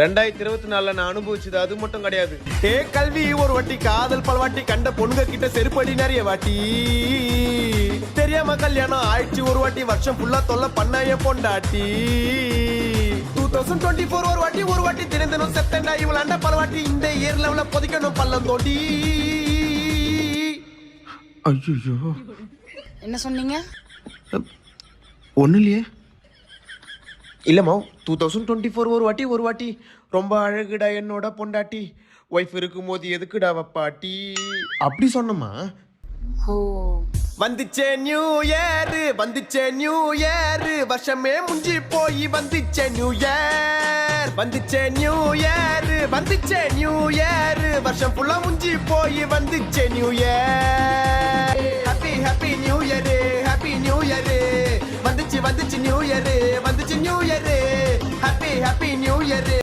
ரெண்டாயிரத்தி இருபத்தி நாலுல நான் அனுபவிச்சது அது மட்டும் கிடையாது. ஏ கல்வி ஒரு வாட்டி காதல் பல வாட்டி கண்ட பொண்ணுங்க கிட்ட செருப்படி நிறைய வாட்டி. தெரியாம கல்யாணம் ஆயிடுச்சு ஒரு வாட்டி வருஷம் ஃபுல்லா தொல்லை பண்ணாய பொண்டாட்டி. டூ தௌசண்ட் டுவெண்ட்டி ஃபோர் ஒரு வாட்டி ஒரு வாட்டி தினம் தினம் செப்டண்டா இவளாண்ட பல வாட்டி இந்த இயர் லெவல பொதிக்கணும் பள்ளம் தோண்டி. ஐயோ என்ன சொன்னீங்க? ஒன்றும் இல்லையே. இல்லம்மா டூ தௌசண்ட் டுவெண்ட்டி ஃபோர் ஒரு வாட்டி ஒரு வாட்டி. ரொம்ப அழகுடா என்னோட பொண்டாட்டி. ஒய்ஃப் இருக்கும்போது எதுக்குடா வப்பாட்டி? அப்படி சொன்னம்மா. ஓ. வந்துச்சே நியூ இயர் வந்துச்சே நியூ இயர் வருஷமே முஞ்சி போய் வந்துச்சே நியூ இயர் வந்துச்சே நியூ இயர் வந்துச்சே நியூ இயர் வருஷம் ஃபுல்லா முஞ்சி போய் வந்துச்சே நியூ இயர் வந்துச்சு நியூ இயரு வந்துச்சு new year. Happy happy new year